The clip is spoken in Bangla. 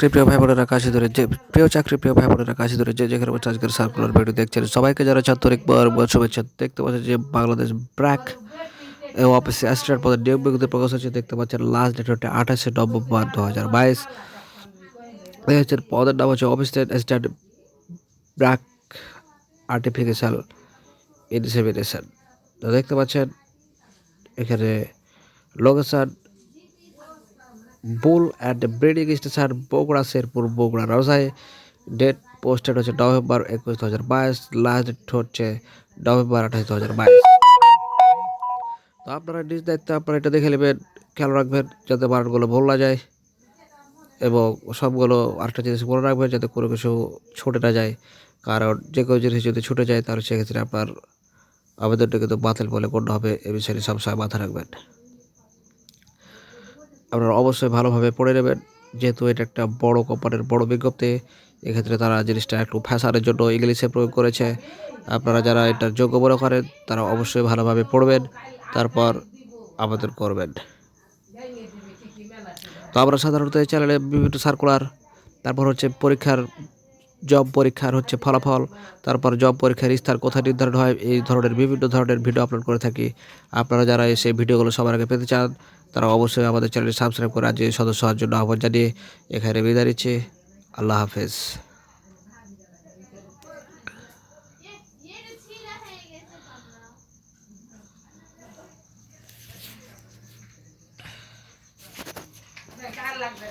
প্রিয় ভাই বোনেরা কাছে ধরে যে প্রিয় চাকরি প্রিয় ভাই বোনেরা কাছে ধরে যে যেখানে বসে আজকের সার্কুলার ভিডিও দেখছেন। সবাইকে যারা ছাত্রিক শুভেচ্ছা। দেখতে পাচ্ছেন যে বাংলাদেশ ব্র্যাক অফিসে অ্যাসিস্ট্যান্ট পদে নিয়োগ বিজ্ঞপ্তি প্রকাশ হচ্ছে দেখতে পাচ্ছেন লাস্ট ডেট হচ্ছে আঠাশে নভেম্বর দু হাজার বাইশ হচ্ছে পদের নাম হচ্ছে official assistant BRAC artificial insemination দেখতে পাচ্ছেন এখানে location bull and breeding station Bogura Sherpur, Bogura Rajshahi. Date posted হচ্ছে নভেম্বর একুশ দু হাজার বাইশ লাস্ট ডেট হচ্ছে নভেম্বর আঠাশ দু হাজার বাইশ। তো আপনারা নিজ দায়িত্বে আপনারা এটা দেখে নেবেন, খেয়াল রাখবেন যাতে বানানগুলো ভুল না যায় এবং সবগুলো আরেকটা জিনিস মনে রাখবেন যাতে কোনো কিছু ছুটে না যায়। কারণ যে কোনো জিনিস যদি ছুটে যায় তাহলে সেক্ষেত্রে আপনার আবেদনটা কিন্তু বাতিল বলে গণ্য হবে, এ বিষয়টি সবসময় মাথায় রাখবেন। আপনারা অবশ্যই ভালোভাবে পড়ে নেবেন। যেহেতু এটা একটা বড় কোম্পানির বড় বিজ্ঞপ্তি, এক্ষেত্রে তারা জিনিসটা একটু ফ্যাশানের জন্য ইংলিশে প্রয়োগ করেছে। আপনারা যারা এটার যোগ্য মনে করেন, তারা অবশ্যই ভালোভাবে পড়বেন, তারপর আবেদন করবেন। তো আমরা সাধারণত এই চ্যানেলে বিভিন্ন সার্কুলার তারপর হচ্ছে পরীক্ষার জব পরীক্ষার হচ্ছে ফলাফল, তারপর জব পরীক্ষার ইস্তার কোথায় নির্ধারণ হয়, এই ধরনের বিভিন্ন ধরনের ভিডিও আপলোড করে থাকি। আপনারা যারা এসে ভিডিওগুলো সবার আগে পেতে চান, তারা অবশ্যই আমাদের চ্যানেল সাবস্ক্রাইব করে আজকে সদস্য হওয়ার জন্য আহ্বান জানিয়ে এখানে বিদায় দিচ্ছি আল্লাহ হাফেজ। লাগবে